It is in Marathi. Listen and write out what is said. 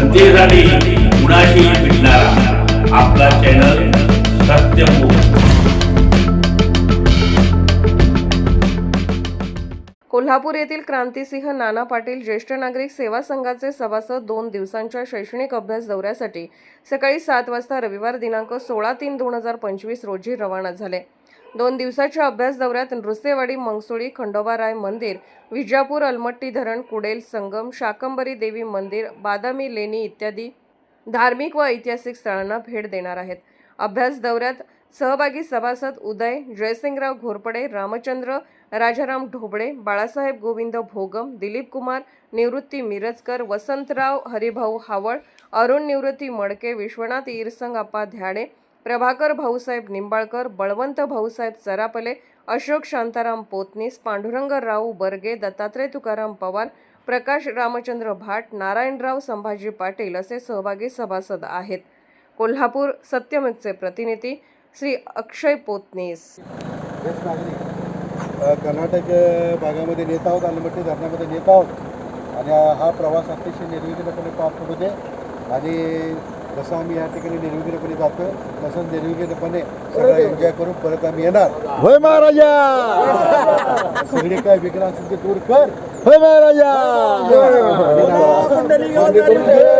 जनतेसाठी कुणाशी भेटणारा. आपला चॅनल कोल्हापूर येथील क्रांतिसिंह नाना पाटील ज्येष्ठ नागरिक सेवा संघाचे सभासद दोन दिवसांच्या शैक्षणिक अभ्यास दौऱ्यासाठी सकाळी सात वाजता रविवार दिनांक सोळा तीन दोन हजार पंचवीस रोजी रवाना झाले. दोन दिवसाच्या अभ्यास दौऱ्यात नृसेवाडी मंगसोळी खंडोबाराय मंदिर विजापूर अलमट्टी धरण कुडेल संगम शाकंबरी देवी मंदिर बादामी लेणी इत्यादी धार्मिक व ऐतिहासिक स्थळांना भेट देणार आहेत. अभ्यास दौऱ्यात सहभागी सभासद उदय जयसिंगराव घोरपडे रामचंद्र राजाराम ढोबळे बाळासाहेब गोविंद भोगम दिलीप कुमार निवृत्ती मिरजकर वसंतराव हरिभाऊ हावळ अरुण निवृत्ती मडके विश्वनाथ ईरसंग अप्पा ध्याडे प्रभाकर भाऊसाहेब निंबाळकर बळवंत भाऊसाहेब चरापले अशोक शांताराम पोतनीस पांडुरंग राव बर्गे दत्तात्रय तुकाराम पवार प्रकाश रामचंद्र भाट नारायणराव संभाजी पाटील असे सहभागी सभासद आहेत. कोल्हापूर सत्यमिकचे प्रतिनिधी श्री अक्षय पोतनीस. कर्नाटक भागामध्ये नेत आहोत अलमट्टी धरणामध्ये नेत आहोत. आणि हा प्रवास अतिशय निर्विघ्नपणे पार पडू दे. आणि जसं आम्ही या ठिकाणी निर्विघ्नपणे जातो तसंच निर्विघ्नपणे सगळं एन्जॉय करून परत आम्ही येणार. होय महाराजा! सगळे काय विघ्न असेल ते दूर कर. होय महाराजा! वासुदेव